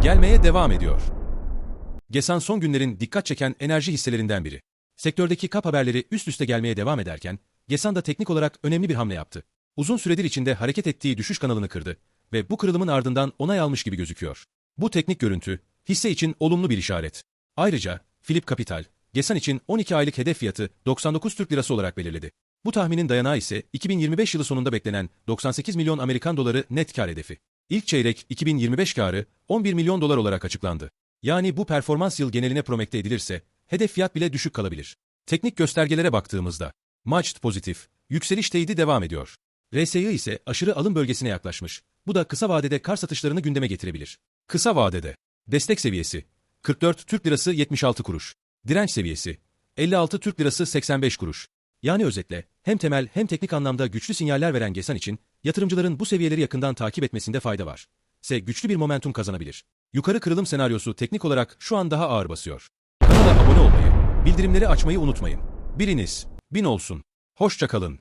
gelmeye devam ediyor. GESAN son günlerin dikkat çeken enerji hisselerinden biri. Sektördeki kap haberleri üst üste gelmeye devam ederken, GESAN da teknik olarak önemli bir hamle yaptı. Uzun süredir içinde hareket ettiği düşüş kanalını kırdı ve bu kırılımın ardından onay almış gibi gözüküyor. Bu teknik görüntü, hisse için olumlu bir işaret. Ayrıca, Philip Capital, GESAN için 12 aylık hedef fiyatı 99 Türk Lirası olarak belirledi. Bu tahminin dayanağı ise 2025 yılı sonunda beklenen 98 milyon Amerikan doları net kar hedefi. İlk çeyrek 2025 karı 11 milyon dolar olarak açıklandı. Yani bu performans yıl geneline promekte edilirse, hedef fiyat bile düşük kalabilir. Teknik göstergelere baktığımızda, Matched pozitif, yükseliş teyidi devam ediyor. RSI ise aşırı alım bölgesine yaklaşmış. Bu da kısa vadede kar satışlarını gündeme getirebilir. Kısa vadede, destek seviyesi, 44 Türk Lirası 76 kuruş. Direnç seviyesi, 56 Türk Lirası 85 kuruş. Yani özetle, hem temel hem teknik anlamda güçlü sinyaller veren GESAN için, yatırımcıların bu seviyeleri yakından takip etmesinde fayda var. Se güçlü bir momentum kazanabilir. Yukarı kırılım senaryosu teknik olarak şu an daha ağır basıyor. Kanala abone olmayı, bildirimleri açmayı unutmayın. Biriniz, bin olsun. Hoşça kalın.